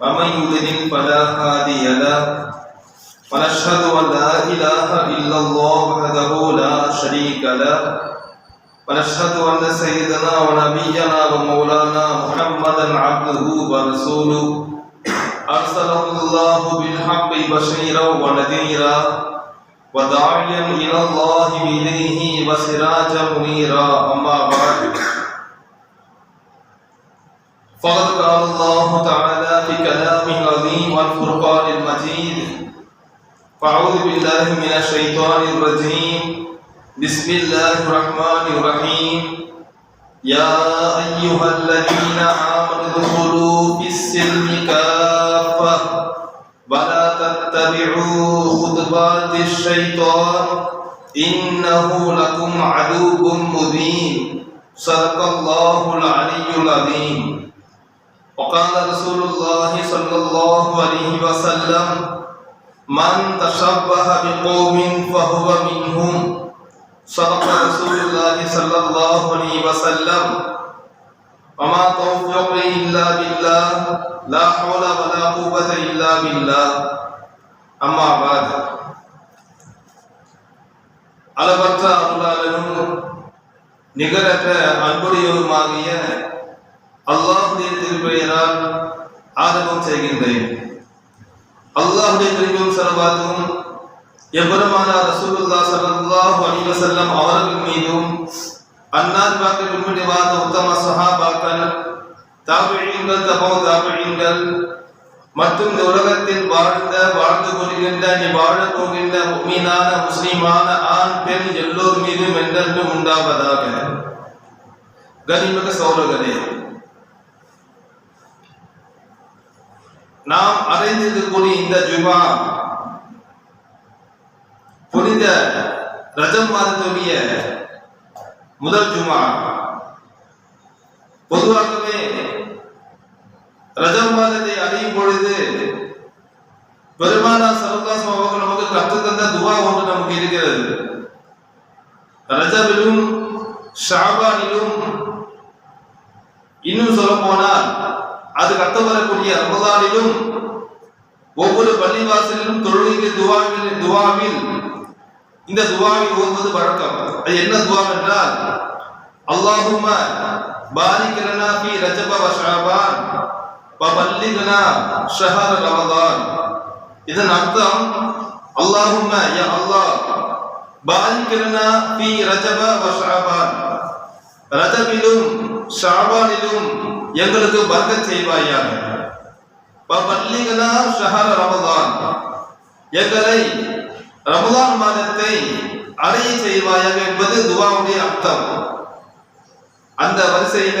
ومن يضلل فلا هادي له ونشهد أن لا إله إلا الله وحده لا شريك له ونشهد أن سيدنا ونبينا ومولانا محمدا عبده ورسوله. أرسله الله بالحق بشيرا ونذيرا وداعيا إلى الله باذنه وسراجا منيرا. أما بعد فقد قال الله تعالى في كلامه العظيم والفرقان المجيد. فأعوذ بالله من الشيطان الرجيم. بسم الله الرحمن الرحيم. يا أيها الذين آمنوا ادخلوا في السلم كافة. ولا تتبعوا خطبات الشيطان. إنه لكم عدو مبين. صدق الله العلي العظيم. وقال رسول الله صلى الله عليه وسلم من تشبه بقوم فهو منهم صدق رسول الله صلى الله عليه وسلم وما توفيقي إلا بالله لا حول ولا قوة إلا بالله أما بعد அளவற்ற அருளாளனும் நிகரற்ற அன்புடையவருமாகிய அல்லாஹுடைய திருப்பெயரால் ஆரம்பம் செய்கின்றேன். அல்லாஹுடைய திருப்பியும் செலவாகவும் எவ்வளவான ரசூலுல்லா சல்லாஹு அலைஹி வஸல்லம் அவர்கள் மீதும் அன்னார் பார்க்க பின்பற்றி வாழ்ந்த உத்தம சஹாபாக்கள் தாபிழீன்கள் தபோ தாபிழீன்கள் மற்றும் இந்த உலகத்தில் வாழ்ந்த வாழ்ந்து கொள்கின்ற நீ வாழப் போகின்ற மீனான முஸ்லிமான ஆண் பெண் எல்லோர் மீதும் என்றென்றும் உண்டாவதாக கனிமக சௌரகரே நாம் அடைந்திருக்கக்கூடிய இந்த ஜுமா புனித ரஜம் மாதத்துடைய முதல் ஜுமா பொதுவாகவே ரஜம் மாதத்தை அடையும் பொழுது பெருமானா சரதாசம் அவர்கள் நமக்கு கற்றுத்தந்த துவா ஒன்று நமக்கு இருக்கிறது. ரஜபிலும் ஷாபானிலும் இன்னும் சொல்ல போனால் அது கத்த ரமதானிலும் ஒவ்வொரு பள்ளிவாசலிலும் தொழுகை துவாவில் துவாவில் இந்த துவாவை ஓதுவது வழக்கம். அது என்ன துவா என்றால் அல்லாஹும பாரிக்கலனா பி ரஜப வ ஷஅபான் வ பல்லிக்னா ஷஹர ரமதான். இதன் அர்த்தம் அல்லாஹும்ம யா அல்லாஹ் பாரிக்கலனா பி ரஜப வ ரஜமிலும் ரஜபிலும் ஷாபானிலும் எங்களுக்கு பர்க்கத் செய்வாயாக. பல்லிகனா ஷஹர ரமதான் எங்களை ரமதான் மாதத்தை அடைய செய்வாயாக என்பது துபாவுடைய அர்த்தம். அந்த வரிசையில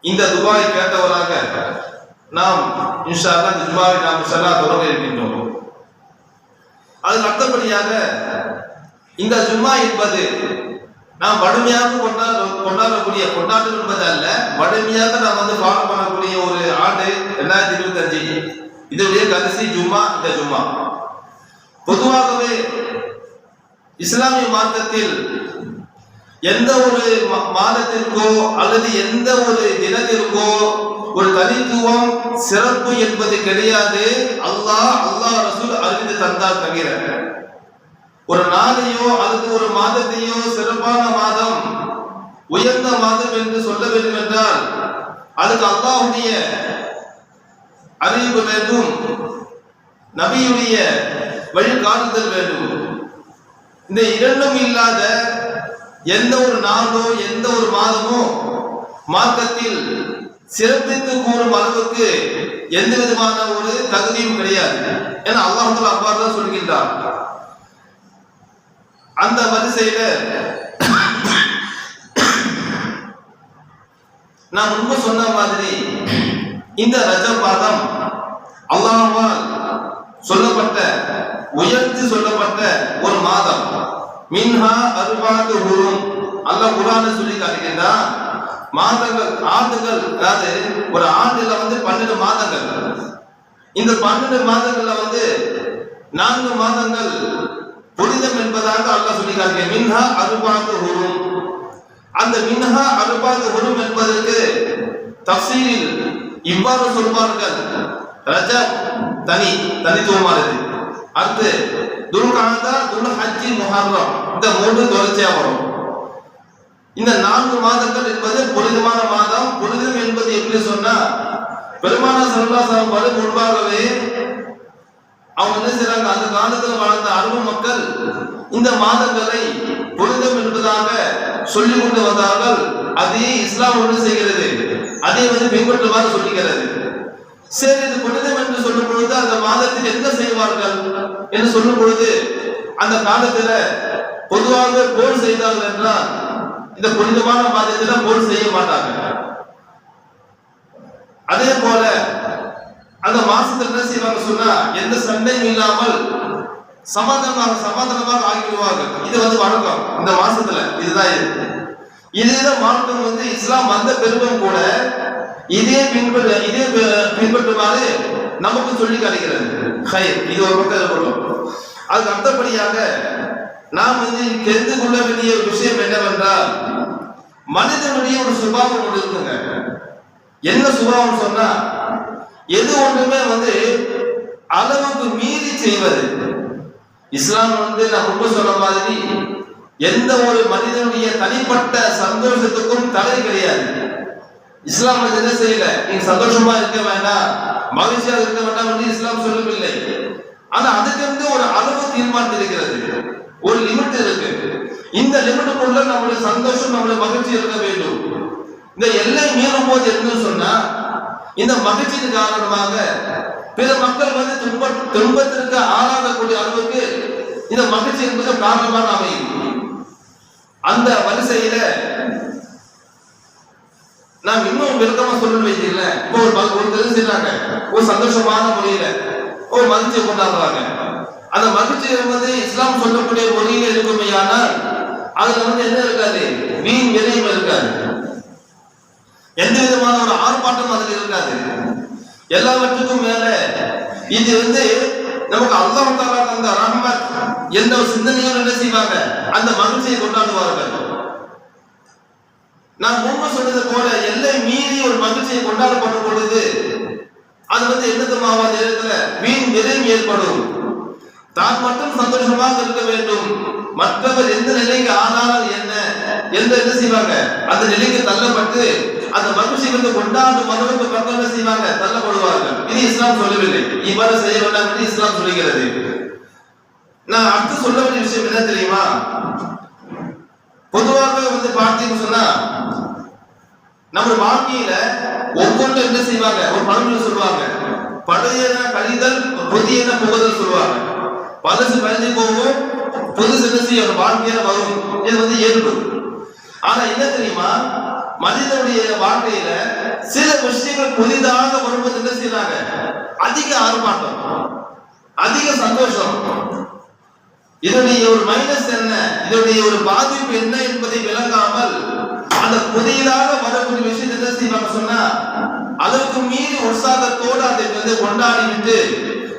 இந்த துபாய் கேட்டவராக நாம் இன்ஷா இந்த துபாவை நாம் இன்ஷா தொடங்க இருக்கின்றோம். அதன் அர்த்தப்படியாக இந்த ஜும்மா என்பது நாம் வடுமையாக கொண்டாட கொண்டாடக்கூடிய கொண்டாட்டம் என்பது அல்ல வடுமையாக நாம் வந்து ஃபாலோ பண்ணக்கூடிய ஒரு ஆண்டு ரெண்டாயிரத்தி இருபத்தி அஞ்சு இதனுடைய கடைசி ஜும்மா இந்த ஜும்மா. பொதுவாகவே இஸ்லாமிய மார்க்கத்தில் எந்த ஒரு மாதத்திற்கோ அல்லது எந்த ஒரு தினத்திற்கோ ஒரு தனித்துவம் சிறப்பு என்பது கிடையாது. அல்லாஹ் அல்லாஹ் ரசூல் அறிந்து தந்தால் தவிர. ஒரு நாளையோ அதுக்கு ஒரு மாதத்தையோ சிறப்பான மாதம் உயர்ந்த மாதம் என்று சொல்ல வேண்டும் என்றால் அதுக்கு அல்லாஹுடைய அறிவு வேண்டும் நபியுடைய வழிகாட்டுதல் வேண்டும். இந்த இரண்டும் இல்லாத எந்த ஒரு நாளோ எந்த ஒரு மாதமோ மார்க்கத்தில் சிறப்பித்து கூறும் அளவுக்கு எந்த விதமான ஒரு தகுதியும் கிடையாது. ஏன்னா அல்லாஹ் அவ்வாறு தான் சொல்கின்றார் அந்த வரிசையில நான் முன்பு சொன்ன மாதிரி இந்த ரஜ மாதம் அல்லாஹ்வால் சொல்லப்பட்ட உயர்த்தி சொல்லப்பட்ட ஒரு மாதம். மின்ஹா அருபாத்து குரும். அல்லாஹ் குரான சொல்லி காட்டுகின்றான் மாதங்கள் ஆண்டுகள் அதாவது ஒரு ஆண்டுல வந்து பன்னெண்டு மாதங்கள். இந்த பன்னெண்டு மாதங்கள்ல வந்து நான்கு மாதங்கள் புனிதம் என்பதாக அல்லாஹ் சொல்லி மின்ஹா அருபாத்து ஹுரும். அந்த மின்ஹா அருபாத்து ஹுரும் என்பதற்கு தஃசீரில் இவ்வாறு சொல்வார்கள். ரஜ தனி தனித்துவமானது அடுத்து துல்காந்தா துல் ஹஜ்ஜி முஹர்ரம். இந்த மூன்று தொடர்ச்சியா வரும். இந்த நான்கு மாதங்கள் என்பது புனிதமான மாதம். புனிதம் என்பது எப்படி சொன்னா பெருமான சல்லாசம் வரும் முன்பாகவே அவங்க என்ன செய்றாங்க? அந்த காலத்துல வாழ்ந்த அரபு மக்கள் இந்த மாதங்களை புனிதம் என்பதாக சொல்லிக் கொண்டு வந்தார்கள். அதே இஸ்லாம் ஒன்று செய்கிறது. அதை வந்து பின்பற்றுமாறு சொல்லுகிறது. சரி இது புனிதம் என்று சொல்லும் பொழுது அந்த மாதத்தில் என்ன செய்வார்கள் என்று சொல்லும் பொழுது அந்த காலத்துல பொதுவாக போர் செய்தார்கள் என்றால் இந்த புனிதமான மாதத்துல போர் செய்ய மாட்டாங்க. அதே போல அந்த மாசத்துல என்ன செய்வாங்க சொன்னா எந்த சண்டையும் இல்லாமல் சமாதானமாக சமாதானமாக ஆகிடுவார்கள் இது வந்து வழக்கம். இந்த மாசத்துல இதுதான் இது. இதுதான் மார்க்கம் வந்து இஸ்லாம் வந்த பெருமை கூட இதே பின்பற்ற இதே பின்பற்றுமாறு நமக்கு சொல்லி காட்டுகிறது. ஹயர் இது ஒரு பக்கம் இருக்கட்டும் அதுக்கு அடுத்தபடியாக நாம் வந்து தெரிந்து கொள்ள வேண்டிய ஒரு விஷயம் என்னவென்றால் மனிதனுடைய ஒரு சுபாவம் ஒன்று இருக்குங்க. என்ன சுபாவம் சொன்னா எது ஒன்றுமே வந்து அளவுக்கு மீறி செய்வது இஸ்லாம் வந்து நான் ரொம்ப சொன்ன மாதிரி எந்த ஒரு மனிதனுடைய தனிப்பட்ட சந்தோஷத்துக்கும் தடை கிடையாது. இஸ்லாம் என்ன செய்யல? நீங்க சந்தோஷமா இருக்க வேண்டாம் மகிழ்ச்சியாக இருக்க வேண்டாம் என்று இஸ்லாம் சொல்லவில்லை. ஆனா அதுக்கு வந்து ஒரு அளவு தீர்மானித்திருக்கிறது ஒரு லிமிட் இருக்கு. இந்த லிமிட்டுக்குள்ள நம்மளுடைய சந்தோஷம் நம்மளுடைய மகிழ்ச்சி இருக்க வேண்டும். இந்த எல்லை மீறும் போது என்ன சொன்னா இந்த மகிழ்ச்சியின் காரணமாக பிற மக்கள் வந்து துன்ப துன்பத்திற்கு ஆளாகக்கூடிய அளவுக்கு இந்த மகிழ்ச்சி என்பது காரணமாக அமையும். அந்த வரிசையில நாம் இன்னும் விளக்கமா சொல்லணும் வைக்கல இப்போ ஒரு மக- ஒரு தெரிஞ்சுறாங்க ஒரு சந்தோஷமான முறையில ஒரு மகிழ்ச்சியை கொண்டாடுறாங்க. அந்த மகிழ்ச்சி வந்து இஸ்லாம் சொல்லக்கூடிய மொழியில இருக்குமையானால் அதுல வந்து என்ன இருக்காது? வீண் விளையும் இருக்காது. எந்த விதமான ஒரு ஆர்ப்பாட்டம் அதில் இருக்காது. எல்லாவற்றுக்கும் மேல இது வந்து நமக்கு அல்லாஹ் தாலா தந்த ரஹ்மத் எந்த ஒரு சிந்தனையோடு என்ன செய்வாங்க. அந்த மகிழ்ச்சியை கொண்டாடுவார்கள். நான் முன்பு சொன்னது போல எல்லை மீறி ஒரு மகிழ்ச்சியை கொண்டாடப்படும் பொழுது அது வந்து என்னதுமாவா நேரத்துல வீண் விரைவு ஏற்படும். தான் மட்டும் சந்தோஷமாக இருக்க வேண்டும். மற்றவர் எந்த நிலைக்கு ஆனாலும் என்ன? எந்த என்ன செய்வாங்க? அந்த நிலைக்கு தள்ளப்பட்டு அந்த மகிழ்ச்சி கொண்டாந்து கொண்டாடும் மனதுக்கு பக்கம் செய்வாங்க தள்ளப்படுவார்கள் இது இஸ்லாம் சொல்லவில்லை. இவ்வாறு செய்ய வேண்டாம் என்று இஸ்லாம் சொல்லுகிறது. நான் அடுத்து சொல்ல வேண்டிய விஷயம் என்ன தெரியுமா? பொதுவாக வந்து பார்த்தீங்கன்னு சொன்னா நம்ம வாழ்க்கையில ஒவ்வொன்றும் என்ன செய்வாங்க? ஒரு பழமொழி சொல்லுவாங்க. பழையன கழிதல் புதியன புகுதல் சொல்லுவாங்க. பழசு கழிஞ்சு போகும் புதுசு என்ன செய்யும்? வாழ்க்கையில வரும். இது வந்து இயல்பு. ஆனா என்ன தெரியுமா? மனிதனுடைய வாழ்க்கையில சில விஷயங்கள் புதிதாக வரும்போது என்ன செய்யறாங்க? அதிக ஆர்ப்பாட்டம் அதிக சந்தோஷம். இதனுடைய ஒரு மைனஸ் என்ன? இதனுடைய ஒரு பாதிப்பு என்ன என்பதை விளங்காமல் அந்த புதிதாக வரக்கூடிய விஷயத்தை என்ன செய்வாங்க சொன்னா அதற்கு மீறி உற்சாகத்தோடு அதை வந்து கொண்டாடி விட்டு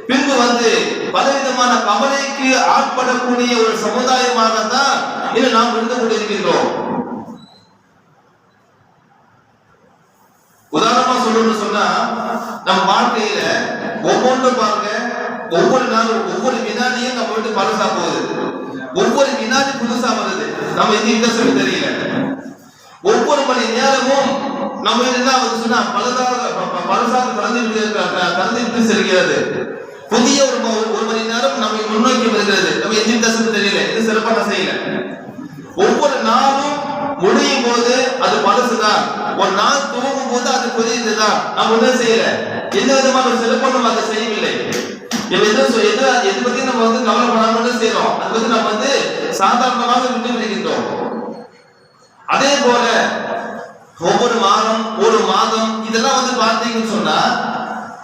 பின்பு வந்து பலவிதமான கவலைக்கு ஆட்படக்கூடிய ஒரு சமுதாயமாகத்தான் இன்று நாம் இருந்து கொண்டிருக்கின்றோம் உதாரணமா சொல்லணும்னு சொன்னா நம்ம வாழ்க்கையில ஒவ்வொன்றும் பாருங்க ஒவ்வொரு நாளும் ஒவ்வொரு வினாடியும் நம்ம வீட்டு பழசா போகுது. ஒவ்வொரு வினாடி புதுசா வருது நம்ம எந்த சொல்லி தெரியல. ஒவ்வொரு மணி நேரமும் நம்ம என்ன வந்து சொன்னா பலதாக ப- ப- பழசாக கடந்து விட்டு செல்கிறது. புதிய ஒரு ஒரு மணி நேரம் நம்மை முன்னோக்கி வருகிறது. நம்ம எந்த இன்ட்ரெஸ்ட் தெரியல இது சிறப்பாக செய்யல ஒவ்வொரு நாளும் முடியும் போது அது பழசுதான் ஒரு நாள் துவங்கும் போது அது புதியதுதான் நம்ம ஒன்றும் செய்யல. எந்த விதமான ஒரு நம்ம அதை செய்யவில்லை. எது எது எது பத்தி நம்ம வந்து கவலைப்படாம செய்யறோம் அது வந்து நம்ம வந்து சாதாரணமாக விட்டு விடுகின்றோம். அதே போல ஒவ்வொரு மாதம் ஒரு மாதம் இதெல்லாம் வந்து பார்த்தீங்கன்னு சொன்னா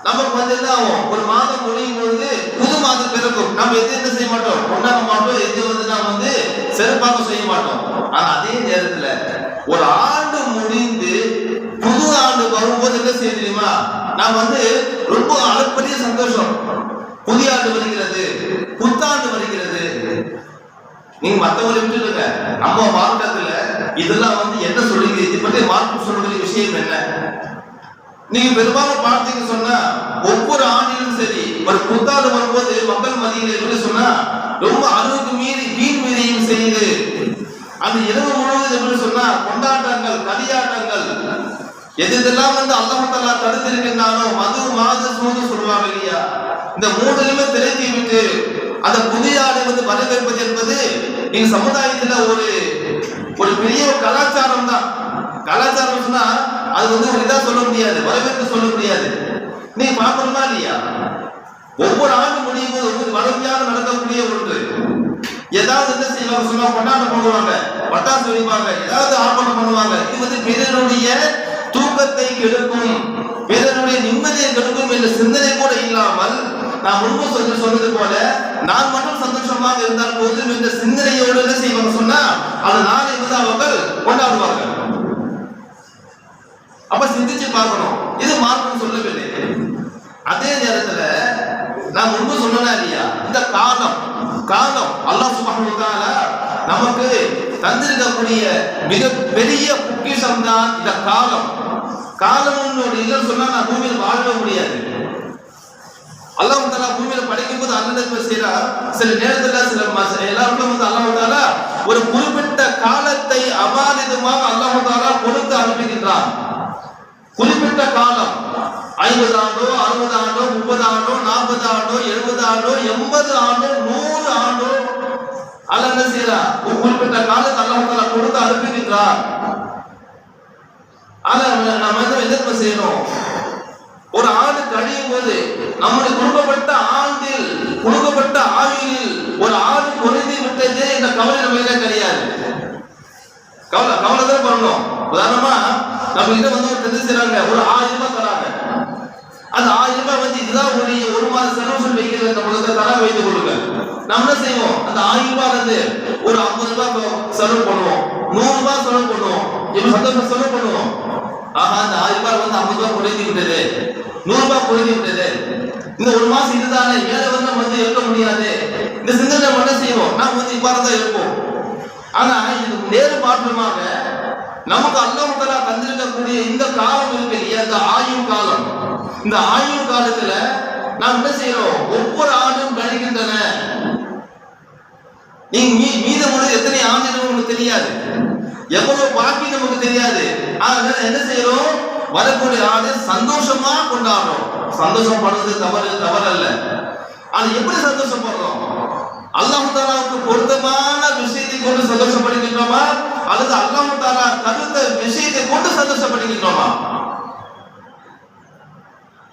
நமக்கு வந்து என்ன ஆகும்? ஒரு மாதம் முடியும் பொழுது புது மாதம் பிறக்கும். நம்ம எது என்ன செய்ய மாட்டோம்? கொண்டாட மாட்டோம் எது வந்து நாம் வந்து சிறப்பாக செய்ய மாட்டோம். ஆனா அதே நேரத்துல ஒரு ஆண்டு முடிந்து புது ஆண்டு வரும்போது என்ன செய்ய தெரியுமா? நான் வந்து ரொம்ப அளப்பரிய சந்தோஷம். புதிய ஆண்டு வருகிறது புத்தாண்டு வருகிறது. நீங்க மத்தவங்களை விட்டுருங்க நம்ம மார்க்கத்துல இதெல்லாம் வந்து என்ன சொல்லுங்க இது பற்றி மார்க்கம் சொல்லக்கூடிய விஷயம் என்ன? நீங்க பெரும்பாலும் பார்த்தீங்க சொன்னா ஒவ்வொரு ஆண்டிலும் சரி ஒரு புத்தாண்டு வரும்போது மக்கள் மத்தியில் எப்படி சொன்னா ரொம்ப அளவுக்கு மீறி வீண் மீறியும் செய்து அது இரவு முழுவதும் என்று சொன்னா கொண்டாட்டங்கள் களியாட்டங்கள் எது இதெல்லாம் வந்து அல்லாஹாலா தடுத்திருக்கின்றானோ மது மாது சூது சொல்லுவாங்க இல்லையா? இந்த மூணுலையுமே திரைத்தி விட்டு அந்த புதிய ஆடை வந்து வரவேற்பது என்பது எங்க சமுதாயத்துல ஒரு ஒரு பெரிய கலாச்சாரம் தான். கலாச்சாரம் சொன்னா அது வந்து ஒரு இதா சொல்ல முடியாது வரவேற்பு சொல்ல முடியாது. நீ பார்க்கணுமா இல்லையா? ஒவ்வொரு ஆண்டு முடியும் போது ஒவ்வொரு வளர்ச்சியாக நடக்கக்கூடிய ஒன்று. ஏதாவது என்ன செய்வாங்க? சொன்னா கொண்டாட்டம் பண்ணுவாங்க பட்டாசு வெடிப்பாங்க. ஏதாவது ஆர்ப்பாட்டம் பண்ணுவாங்க. இது வந்து பிறருடைய தூக்கத்தை கெடுக்கும். பிறருடைய நிம்மதியை கெடுக்கும் என்ற சிந்தனை கூட இல்லாமல் நான் முன்பு சொல்லி சொன்னது போல நான் மட்டும் சந்தோஷமாக இருந்தால் போதும் என்ற சிந்தனையோடு என்ன செய்வாங்க சொன்னா அந்த நாளை வந்து அவர்கள் கொண்டாடுவாங்க. அப்ப சிந்திச்சு பார்க்கணும். இது மார்க்கம் சொல்லவில்லை. அதே நேரத்துல நான் முன்பு சொன்னா இல்லையா? இந்த காலம் காலம் அல்லாஹ் சுப்ஹானஹு நமக்கு தந்திருக்கக்கூடிய மிக பெரிய பொக்கிஷம் தான் இந்த காலம். காலம் ஒன்று இல்லைன்னு சொன்னா நான் பூமியில் வாழவே முடியாது. அல்லாஹ் தாலா பூமியில படைக்கும் போது அண்ணன் செய்யறா சில நேரத்துல சில ம- எல்லாருக்கும் வந்து அல்லாஹ் தாலா ஒரு குறிப்பிட்ட காலத்தை அபாலிதமாக அல்லாஹ் தாலா கொடுத்து அனுப்புகின்றான் குறிப்பிட்ட காலம். ஐம்பது ஆண்டோ அறுபது ஆண்டோ முப்பது ஆண்டோ நாற்பது ஆண்டோ எழுபது ஆண்டோ எண்பது ஆண்டோ நூறு ஆண்டோ. அல்ல என்ன செய்யறா ஒரு குறிப்பிட்ட காலத்தை அல்லாஹ் கொடுத்து அனுப்பிக்கின்றார். ஆனா நம்ம வந்து எதிர்ப்பு செய்யணும்? ஒரு ஆண்டு கழியும் போது நம்முடைய கொடுக்கப்பட்ட ஆண்டில் கொடுக்கப்பட்ட ஆவியில் ஒரு ஆண்டு குறைந்து விட்டதே இந்த கவலை நம்ம கிடையாது. கவலை கவலை தான் பண்ணணும். உதாரணமா நம்ம கிட்ட வந்து ஒரு தெரிஞ்சுறாங்க செய்றாங்க ஒரு ஆயிரம் ரூபாய் தராங்க அந்த ஆயிரம் ரூபாய் வந்து இதுதான் ஒரு ஒரு மாத செலவு சொல்லி வைக்கிறது உலகத்தை தர வைத்துக் கொள்ளுங்க. நம்ம என்ன செய்வோம்? அந்த ஆயிரம் ரூபாய் வந்து ஒரு ஐம்பது ரூபாய் செலவு பண்ணுவோம். நூறு ரூபாய் செலவு பண்ணுவோம். இப்ப சந்தோஷம் செலவு பண்ணுவோம். ஆஹா அந்த ஆயிரம் ரூபாய் வந்து ஐம்பது ரூபாய் குறைந்து விட்டது. நூறு ரூபாய் குறைந்து விட்டது. இந்த ஒரு மாசம் இதுதானே. ஏழை வந்து நம்ம வந்து இருக்க முடியாது. இந்த சிந்தனை நம்ம என்ன செய்வோம்? நாம் வந்து இவ்வாறு தான் இருப்போம். ஆனா இது நேரு மாற்றமாக நமக்கு அல்லாஹ் தந்திருக்கக்கூடிய இந்த காலம் இருக்கு இல்லையா? இந்த ஆயுள் காலம். இந்த ஆயுள் காலத்துல நாம் என்ன செய்யறோம்? ஒவ்வொரு ஆண்டும் கழிக்கின்றன. நீங்க மீ மீதமுள்ள எத்தனை ஆண்டு நமக்கு தெரியாது. எவ்வளவு பாக்கி நமக்கு தெரியாது. அதனால என்ன செய்யறோம்? வரக்கூடிய ஆண்டு சந்தோஷமா கொண்டாடுறோம். சந்தோஷம் படுறது தவறு தவறு அல்ல அது எப்படி சந்தோஷப்படுறோம்? அல்லாஹு தாலாவுக்கு பொருத்தமான விஷயத்தை கொண்டு சந்தோஷப்படுகின்றோமா? அல்லது அல்லாஹு தாலா தகுந்த விஷயத்தை கொண்டு சந்தோஷப்படுகின்றோமா?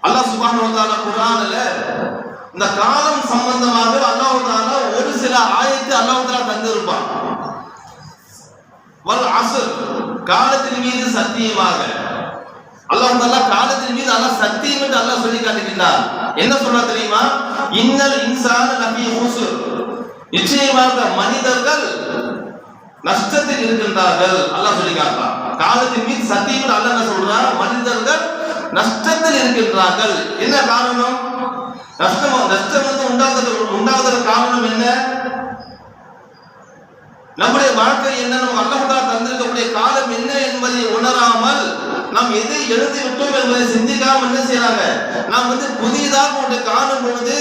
அல்லாஹ் சுப்ஹானஹு வ இந்த காலம் சம்பந்தமாக அல்லாஹால ஒரு சில ஆயத்து அல்லாஹால தந்திருப்பான். வல் அஸ்ர் காலத்தின் மீது சத்தியமாக. அல்லாஹால காலத்தின் மீது அல்லாஹ் சத்தியம் என்று அல்லாஹ் சொல்லி காட்டுகின்றார் என்ன சொல்றா தெரியுமா? இன்னல் இன்சான நம்பி மூசு நிச்சயமாக மனிதர்கள் நஷ்டத்தில் இருக்கின்றார்கள். அல்லாஹ் சொல்லி காட்டுறான் காலத்தின் மீது சத்தியம் என்று அல்லாஹ் என்ன சொல்றான்? மனிதர்கள் நஷ்டத்தில் இருக்கின்றார்கள். என்ன காரணம்? நஷ்டம் நஷ்டம் வந்து உண்டாவதற்கு உண்டாவதற்கு காரணம் என்ன? நம்முடைய வாழ்க்கை என்ன? நம்ம அல்லாஹ்தா தந்திருக்கக்கூடிய காலம் என்ன என்பதை உணராமல் நாம் எதை எழுதி விட்டோம் என்பதை சிந்திக்காமல் என்ன செய்யறாங்க நாம் வந்து புதிதாக ஒன்று காணும் பொழுது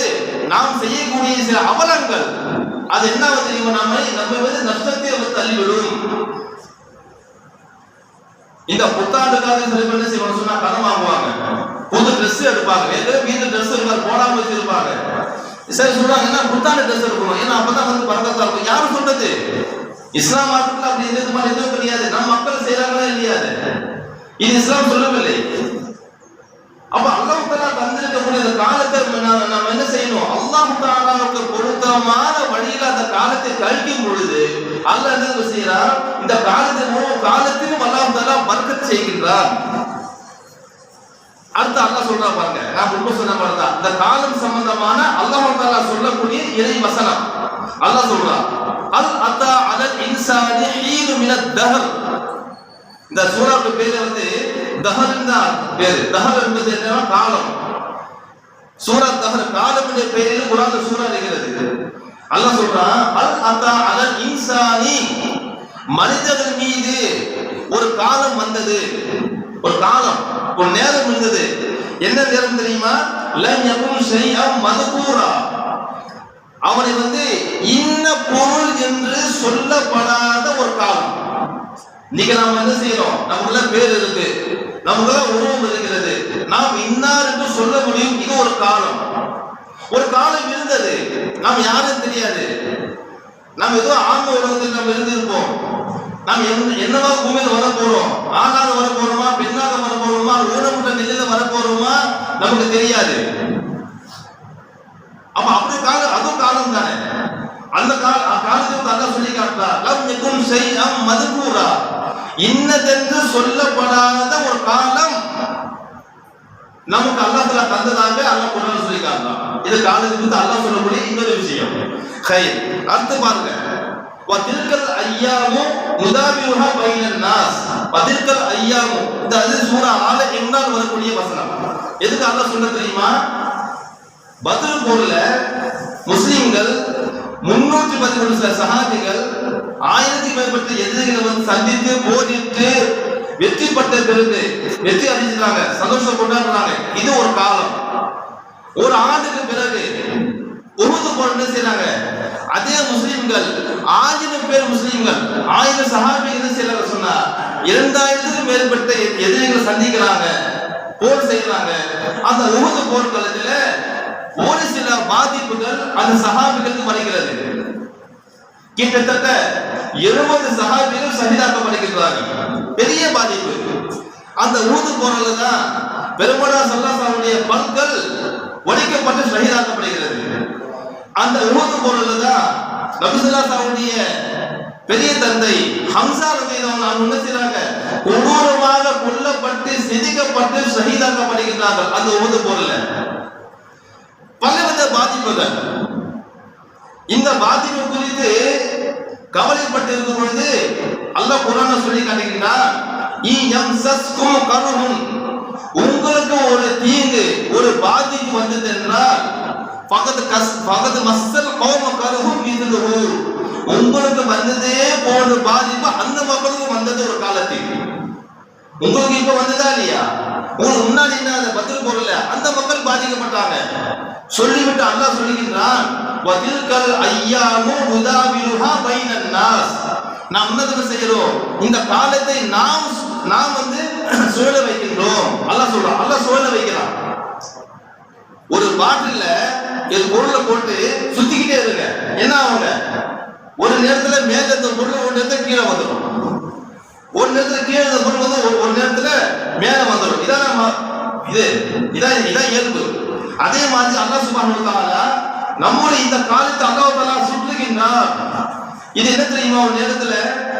நாம் செய்யக்கூடிய சில அவலங்கள். அது என்ன தெரியுமா? நாம நம்ம வந்து நஷ்டத்தை வந்து தள்ளிவிடும். இந்த புத்தாண்டுக்காக சில பேர் என்ன செய்வாங்க சொன்னா கடன் வாங்குவாங்க. புது ட்ரெஸ் எடுப்பாங்க. ஏற்கனவே வீட்டு ட்ரெஸ் இருந்தால் போடாம வச்சிருப்பாங்க. சரி சொல்றாங்க என்ன புத்தாண்டு ட்ரெஸ் எடுக்கணும்? ஏன்னா அப்பதான் வந்து பறக்கத்தா இருக்கும். யாரும் சொல்றது? இஸ்லாம் மார்க்கத்துல அப்படி எந்த மாதிரி எதுவும் கிடையாது. நம்ம மக்கள் செய்யறாங்களா இல்லையாது இது இஸ்லாம் சொல்லவில்லை. அப்ப அல்லாஹ் தாலா தந்திருக்கக்கூடிய இந்த காலத்தை நம்ம என்ன செய்யணும்? அல்லாஹ் தாலாவுக்கு பொருத்தமான வழியில அந்த காலத்தை கழிக்கும் பொழுது அல்லாஹ் என்ன செய்யறான் இந்த காலத்தின் காலத்திலும் அல்லாஹ் தாலா வர்க்க செய்கின்றான் அடுத்து அல்லாஹ் சொல்றா பாருங்க. நான் ரொம்ப சொன்ன மாதிரி தான் இந்த காலம் சம்பந்தமான அல்லாஹ் தாலா சொல்லக்கூடிய இறை வசனம். அல்லாஹ் சொல்றான் அல் அத்தா அலல் இன்சானி ஹீனு மினத் தஹர். இந்த சூறாவுக்கு பேரு வந்து தஹர் தான் பேரு. தஹர் என்பது என்னன்னா காலம். சூரா தஹர் காலம் என்ற பெயரில் குரான் சூரா இருக்கிறது. அல்லாஹ் சொல்றான் அல் அத்தா அலல் இன்சானி. மனிதர்கள் மீது ஒரு காலம் வந்தது. ஒரு காலம் ஒரு நேரம் இருந்தது. என்ன நேரம் தெரியுமா? லம் யகுன் ஷைஅம் மதுகூரா. அவனை வந்து இன்ன பொருள் என்று சொல்லப்படாத ஒரு காலம். இன்னைக்கு நாம என்ன செய்யறோம் நமக்குள்ள பேர் இருக்கு. நமக்குள்ள உருவம் இருக்கிறது. நாம் இன்னார் என்று சொல்ல முடியும். இது ஒரு காலம். ஒரு காலம் இருந்தது. நாம் யாரும் தெரியாது. நாம் ஏதோ ஆன்ம உலகத்தில் நாம் இருந்திருப்போம். நாம் என்ன- பூமியில் வர போறோம் ஆணாக வர போறோமா பெண்ணாக வர போறோமா ஊனமுற்ற நிலையில வர போறோமா நமக்கு தெரியாது. அப்ப அப்படி காலம் அதுவும் காலம் தானே அந்த கால காலத்துக்கு அதான் சொல்லி காட்டுறா லம் செய் ஷைஅம் மதுகூரா இன்னதென்று சொல்லப்படாத ஒரு காலம் நமக்கு அல்லாஹ் தந்ததாக அல்லாஹ் குர்ஆன் சொல்லி இது காலத்துக்கு அல்லாஹ் சொல்லக்கூடிய இன்னொரு விஷயம். கை அடுத்து பாருங்க. வதில்கல் ஐயாமு முதாபியுஹா பைனன் நாஸ். வதில்கல் ஐயாமு. இந்த அது சூரா ஆல இம்ரான் வரக்கூடிய வசனம். எதுக்கு அல்லாஹ் சொல்ல தெரியுமா? பதில் போர்ல முஸ்லிம்கள் முன்னூற்றி சில சகாதிகள் ஆயிரத்தி மேற்பட்ட எதிரிகளை வந்து சந்தித்து போரிட்டு வெற்றி பட்ட பிறகு வெற்றி அடைஞ்சிட்டாங்க சந்தோஷம் கொண்டாடுறாங்க இது ஒரு காலம். ஒரு ஆண்டுக்கு பிறகு உருது போன செய்யறாங்க அதே முஸ்லிம்கள் ஆயிரம் பேர் முஸ்லிம்கள் ஆயிரம் சஹாபிகள் என்ன செய்யறாங்க சொன்னா இரண்டாயிரத்துக்கும் மேற்பட்ட எதிரிகளை சந்திக்கிறாங்க போர் செய்யறாங்க அந்த உருது போர்க்களத்துல ஒரு சில பாதிப்புகள் அந்த சகாபிகளுக்கு வருகிறது. கிட்டத்தட்ட எழுபது சகாபிகள் சகிதாக்கப்படுகின்றார்கள். பெரிய பாதிப்பு. அந்த ஊது போறதுல தான் பெருமனா சல்லாசாவுடைய பற்கள் உடைக்கப்பட்டு சகிதாக்கப்படுகிறது. அந்த ஊது போறதுல தான் நபிசுல்லாசாவுடைய பெரிய தந்தை ஹம்சா ரதியல்லாஹு நான் என்ன கொடூரமாக கொல்லப்பட்டு சிதிக்கப்பட்டு சகிதாக்கப்படுகின்றார்கள். அந்த ஊது போறல பலவித பாதிப்புகள். இந்த பாதிப்பு குறித்து கவலைப்பட்டு இருக்கும் பொழுது அல்ல குரான சொல்லி காட்டுகிறார் உங்களுக்கு ஒரு தீங்கு ஒரு பாதிப்பு வந்தது என்றால் பகது கஸ் பகது மஸ்ஸல் கோம கருகும் மீது உங்களுக்கு வந்ததே போன்ற பாதிப்பு அந்த மக்களுக்கும் வந்தது ஒரு காலத்தில். உங்களுக்கு இப்ப வந்ததா இல்லையா? உங்களுக்கு முன்னாடி என்ன பதில் போடல? அந்த மக்கள் பாதிக்கப்பட்டாங்க. சொல்லிவிட்டு அல்லாஹ் சொல்லுகின்றான் வதில்கல் ஐயாமு முதாவிலுஹா பைனன் நாஸ். நாம் என்ன செய்கிறோம்? இந்த காலத்தை நாம் நாம் வந்து சுழல வைக்கின்றோம். அல்லாஹ் சொல்றான் அல்லாஹ் சுழல வைக்கிறான். ஒரு பாட்டில்ல இது பொருளை போட்டு சுத்திக்கிட்டே இருங்க. என்ன ஆகுங்க? ஒரு நேரத்துல மேல இருந்த பொருள் ஒரு நேரத்துல கீழே வந்துடும் ஒரு நேரத்துல கீழே இருந்த பொருள் வந்து ஒரு- ஒரு நேரத்துல மேல வந்துடும் இதான் நம்ம இது இதான் இதான் இயல்பு. அதே மாதிரி அல்லாஹ் சுபான் வ நம்முடைய இந்த காலத்தை அல்லாஹ் தஆலா சுற்றுகின்றார். இது என்ன தெரியுமா? ஒரு நேரத்துல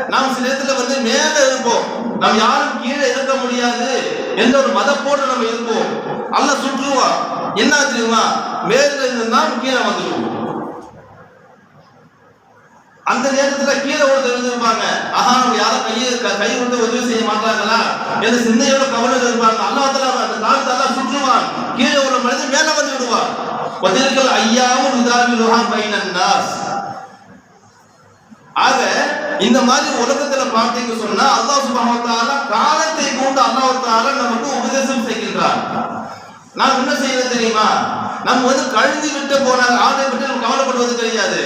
நாம் சில நேரத்துல வந்து மேல இருப்போம். நாம் யாரும் கீழே இருக்க முடியாது எந்த ஒரு மதப்போடு நம்ம இருப்போம். அல்ல சுற்றுவான் என்ன தெரியுமா? மேல இருந்து கீழே வந்துடுவோம். அந்த நேரத்துல கீழே ஒருத்தர் இருந்திருப்பாங்க. ஆஹா நம்ம யாரும் கையை க- கை விட்டு உதவி செய்ய மாட்டாங்களா என்ற சிந்தையோட கவலை இருப்பாங்க. அல்லாஹ் அந்த காலத்தை எல்லாம் சுற்றுவான். கீழே ஒரு மனிதன் மேல வந்து விடுவார் பதில்கள் ஐயாவும் உதாவிலுஹா பைனன் ஆக இந்த மாதிரி உலகத்துல பார்த்தீங்க சொன்னா அல்லாஹ் சுப்ஹானஹு காலத்தை கொண்டு அல்லாஹ் தஆலா நமக்கு உபதேசம் செய்கின்றார் நாம் என்ன செய்யறது தெரியுமா? நம்ம வந்து கழுதி விட்டு போனாங்க ஆடை விட்டு நம்ம கவலைப்படுவது கிடையாது.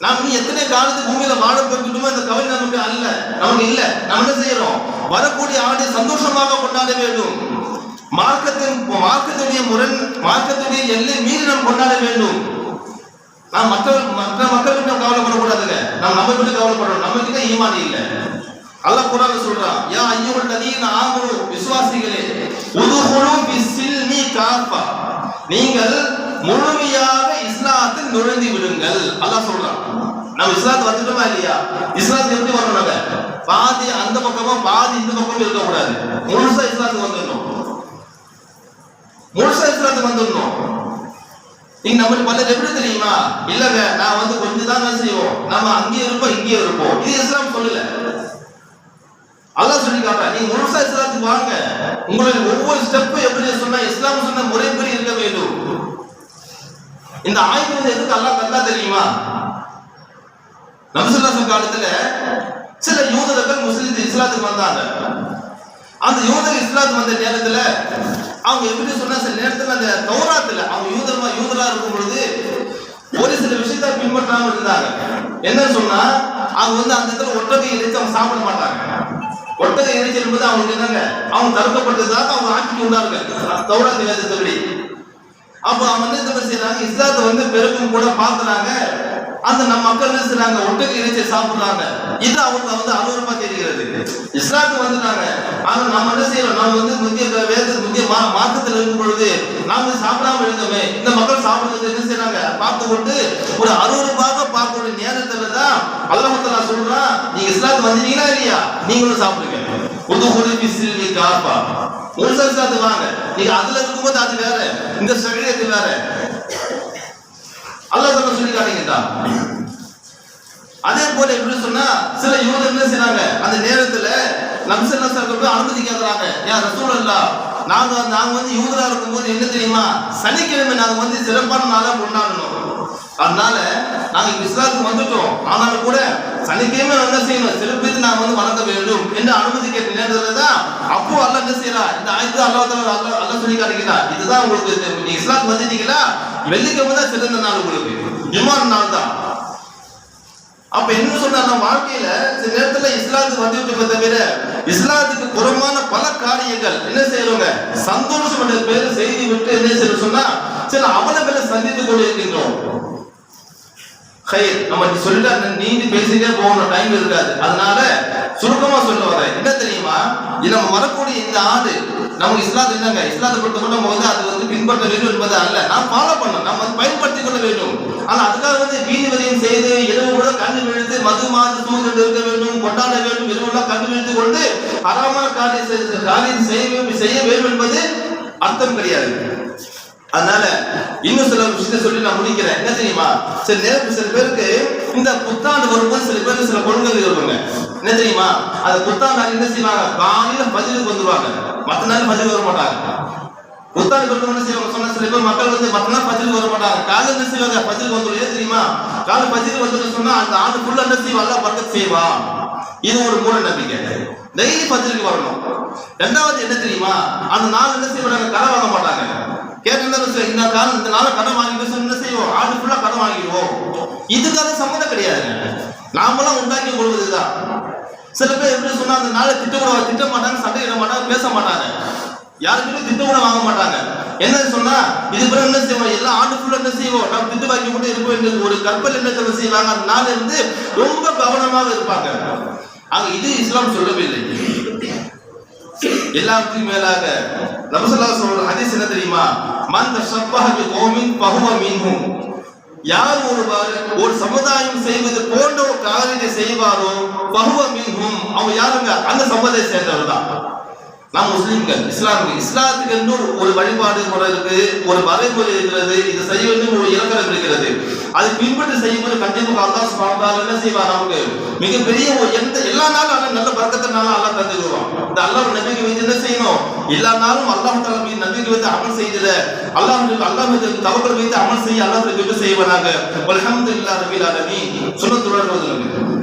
நாம் இன்னும் எத்தனை காலத்துக்கு பூமியில வாழ போய்கிட்டுமோ அந்த கவலை நமக்கு அல்ல. நமக்கு இல்ல. நம்ம என்ன செய்யறோம்? வரக்கூடிய ஆடை சந்தோஷமாக கொண்டாட வேண்டும். மார்க்கத்தின் மார்க்கத்துடைய முரண் மார்க்கத்துடைய எல்லை மீறி நாம் கொண்டாட வேண்டும். நாம் மற்ற மற்ற மக்கள் கிட்ட கவலைப்படக்கூடாதுங்க. நாம் நம்ம கிட்ட கவலைப்படுறோம் நம்ம கிட்ட ஈமான் இல்லை. அல்லாஹ் குரான் சொல்றான் யா அய்யுல் லதீன ஆமனு விசுவாசிகளே உதுகுலு நீ காப்பா நீங்கள் முழுமையாக இஸ்லாத்தில் நுழைந்து விடுங்கள். அல்லாஹ் சொல்றான் நம்ம இஸ்லாத்து வந்துட்டோமா இல்லையா? இஸ்லாத்துக்கு எப்படி வரணும் பாதி அந்த பக்கமா பாதி இந்த பக்கமும் இருக்கக்கூடாது. முழுசா இஸ்லாத்துக்கு வந்துடணும். இஸ்லாத்துக்கு வந்துடணும். நீங்க நம்மளுக்கு பலர் எப்படி தெரியுமா? இல்லங்க நான் வந்து கொஞ்சம் தான் செய்வோம். நம்ம அங்கேயே இருப்போம் இங்கேயே இருப்போம். இது இஸ்லாம் சொல்லல. அல்லாஹ் சொல்லி காட்டுறா நீங்க முழுசா இஸ்லாத்துக்கு வாங்க. உங்களுடைய ஒவ்வொரு ஸ்டெப்பும் எப்படி சொன்னா இஸ்லாம் சொன்ன முறைப்படி இருக்க வேண்டும்? இந்த ஆய்வு வந்து எதுக்கு அல்லாஹ் தந்தா தெரியுமா? நபிசுல்லாசன் காலத்துல சில யூதர்கள் முஸ்லிம் இஸ்லாத்துக்கு வந்தாங்க. அந்த யூதர் இஸ்லாத்துக்கு வந்த நேரத்துல அவங்க எப்படி சொன்னா சில நேரத்தில் அந்த தௌராத்துல அவங்க யூதர்மா யூதரா இருக்கும் பொழுது ஒரு சில விஷயத்த பின்பற்றாம இருந்தாங்க. என்னன்னு சொன்னா அவங்க வந்து அந்த இடத்துல ஒட்டகை இறைச்சி அவங்க சாப்பிட மாட்டாங்க. ஒட்டகை இறைச்சி என்பது அவங்களுக்கு என்னங்க? அவங்க தடுக்கப்பட்டதாக அவங்க ஆக்கி கொண்டார்கள் தௌராத்து வேதத்தபடி. அப்போ அவங்க வந்து என்ன செய்யறாங்க? இஸ்லாத்தை வந்து பெருக்கும் கூட பார்க்கறாங்க. அந்த நம்ம மக்கள் என்ன செய்றாங்க? ஒட்டுக்கு இறைச்சி சாப்பிடுறாங்க. இது அவங்க வந்து அனுபவமா தெரிகிறது. இஸ்லாத்துக்கு வந்துட்டாங்க. ஆனா நம்ம என்ன செய்யறோம் நாம வந்து முந்திய வேதத்துக்கு முந்திய மா இருக்கும் பொழுது நாம வந்து சாப்பிடாம இருந்தோமே இந்த மக்கள் சாப்பிடுறது என்ன செய்யறாங்க பார்த்து கொண்டு ஒரு அருவருப்பாக பார்க்கக்கூடிய நேரத்துல தான் நான் சொல்றான் நீங்க இஸ்லாத்துக்கு வந்தீங்களா இல்லையா? நீங்களும் சாப்பிடுங்க. புது குடிப்பி நீ காப்பா. முழுசா சாத்து வாங்க. நீங்க அதுல இருக்கும்போது அது வேற. இந்த சரீரத்து வேற. அல்லாஹ் சொல்ல சொல்லி அதே போல எப்படி சொன்னா சில யூதர் என்ன செய்யறாங்க அந்த நேரத்துல நம்சன் போய் அனுமதி கேட்கறாங்க ஏன் ரசூல் ரசூலல்லா நாங்க நாங்க வந்து யூதரா இருக்கும்போது என்ன தெரியுமா? சனிக்கிழமை நாங்க வந்து சிறப்பான நாளா கொண்டாடணும். அதனால நாங்க இஸ்லாத்துக்கு வந்துட்டோம். ஆனாலும் கூட சனிக்கிழமை என்ன செய்யணும்? சிறப்பித்து நாங்க வந்து வணங்க வேண்டும் என்று அனுமதி கேட்ட நேரத்தில் தான் அப்போ அல்ல என்ன செய்யறா? இந்த ஆயத்து அல்லாஹ் தாலா அல்லாஹ் சொல்லி காட்டுகிறா. இதுதான் உங்களுக்கு இது. நீங்க இஸ்லாத்துக்கு வந்துட்டீங்களா? வெள்ளிக்கிழமை தான் சிறந்த நாள் உங்களுக்கு. ஜுமான் நாள் தான். அப்ப என்ன சொன்னா வாழ்க்கையில சில நேரத்துல இஸ்லாத்துக்கு வந்துட்டு தவிர இஸ்லாத்துக்கு புறமான பல காரியங்கள் என்ன செய்யறவங்க? சந்தோஷம் என்ற பேரு செய்தி விட்டு என்ன செய்யறோம் சொன்னா சில அவலங்களை சந்தித்துக் கொண்டிருக்கின்றோம். இருக்கின்றோம் நம்ம சொல்லிட்டா நீண்டி பேசிட்டே போகணும். டைம் இருக்காது. அதனால சுருக்கமா சொல்ல வரேன். என்ன தெரியுமா? இது நம்ம வரக்கூடிய இந்த ஆண்டு நமக்கு இஸ்லாத்து என்னங்க? இஸ்லாத்தை பொறுத்த மட்டும் நம்ம வந்து அது வந்து பின்பற்ற வேண்டும் என்பது அல்ல. நான் ஃபாலோ பண்ணணும். நம்ம வந்து பயன்படுத்திக் கொள்ள வேண்டும். ஆனா அதுக்காக வந்து வீதி விதையும் செய்து இரவு கூட கண்டு விழுத்து மது மாது தூங்கிட்டு இருக்க வேண்டும் கொண்டாட வேண்டும் இரவுலாம் கண்டு விழுத்து கொண்டு அறாமான காரியம் செய்து- காரியம் செய்ய செய்ய வேண்டும் என்பது அர்த்தம் கிடையாது. அதனால இன்னும் சில விஷயத்தை சொல்லி நான் முடிக்கிறேன். என்ன தெரியுமா? சில நேரம் சில பேருக்கு இந்த புத்தாண்டு வரும்போது சில பேருக்கு சில கொள்கைகள் வருவாங்க என்ன தெரியுமா? அந்த புத்தாண்டு என்ன செய்வாங்க? காலையில பதிலுக்கு வந்துருவாங்க. மத்த நாள் பதிலுக்கு வர மாட்டாங்க. புத்தாண்டு வரும்போது என்ன செய்வாங்க. சொன்ன சில பேர் மக்கள் வந்து மத்த நாள் பதிலுக்கு வர மாட்டாங்க. காலையில என்ன செய்வாங்க? பதிலுக்கு வந்துடும் ஏன் தெரியுமா? காலை பதிலுக்கு வந்துடும் சொன்னா அந்த ஆண்டு ஃபுல்லா என்ன செய்வாங்க? பக்கத்து செய்வான். இது ஒரு மூட நம்பிக்கை. டெய்லி பத்திரிக்கை வரணும். ரெண்டாவது என்ன தெரியுமா? அந்த நாள் என்ன செய்வாங்க கடன் வாங்க மாட்டாங்க. கேட்டா இந்த காலம் இந்த நாள கடன் வாங்கிட்டு என்ன செய்வோம்? ஆண்டு ஃபுல்லா கடன் வாங்கிடுவோம். இதுக்கு அது சம்மந்தம் கிடையாது. நாமெல்லாம் உண்டாக்கி கொள்வதுதான் சில பேர் எப்படி சொன்னா அந்த நாளை திட்ட கூட திட்ட மாட்டாங்க சண்டையிட மாட்டாங்க பேச மாட்டாங்க. யாருக்குமே திட்ட கூட வாங்க மாட்டாங்க. என்ன சொன்னா இது பிறகு என்ன செய்வோம்? எல்லா ஆண்டு ஃபுல்லா என்ன செய்வோம்? நம்ம திட்டு வாங்கி மட்டும் இருப்போம் என்று ஒரு கற்பல் என்ன செய்வாங்க? அந்த நாள் இருந்து ரொம்ப கவனமாக இருப்பாங்க. ஆக இது இஸ்லாம் சொல்லவில்லை எல்லாத்துக்கும் மேலாக நபசல்லா சொல்ற ஹதீஸ் என்ன தெரியுமா? மன் தஷப்பஹ பி கௌமின் ஃபஹுவ மின்ஹும் யார் ஒருவர் ஒரு சமுதாயம் செய்வது போன்ற ஒரு காரியத்தை செய்வாரோ பகுவ மின்ஹும் அவங்க யாருங்க? அந்த சமுதாயம் சேர்ந்தவர் தான் நாம் முஸ்லிம்கள் இஸ்லாமிய இஸ்லாத்துக்கு என்று ஒரு- ஒரு வழிபாடு முறை இருக்கு ஒரு வரைமுறை இருக்கிறது இது செய்ய வேண்டும் ஒரு இலக்கணம் இருக்கிறது. அது பின்பற்றி செய்யும்போது கண்டிப்பாக அல்லாஹ் சுப்ஹானஹு என்ன செய்வார் நமக்கு? மிகப்பெரிய எந்த எல்லா நாளும் அல்லாஹ் நல்ல பறக்கத்தினால அல்லாஹ் தந்துடுவான் இந்த அல்லாஹ் நம்பிக்கை வைத்து என்ன செய்யணும்? எல்லா நாளும் அல்லாஹ் தஆலா மீது நபிக்கு வைத்து அமல் செய்திட அல்லாஹ் அல்லாஹ் மீது தவக்கல் வைத்து அமல் செய்ய அல்லாஹ் கிட்ட செய்வனாக. அல்ஹம்துலில்லாஹி ரபில் ஆலமீன். சுன்னத்துடன் ஓதுங்க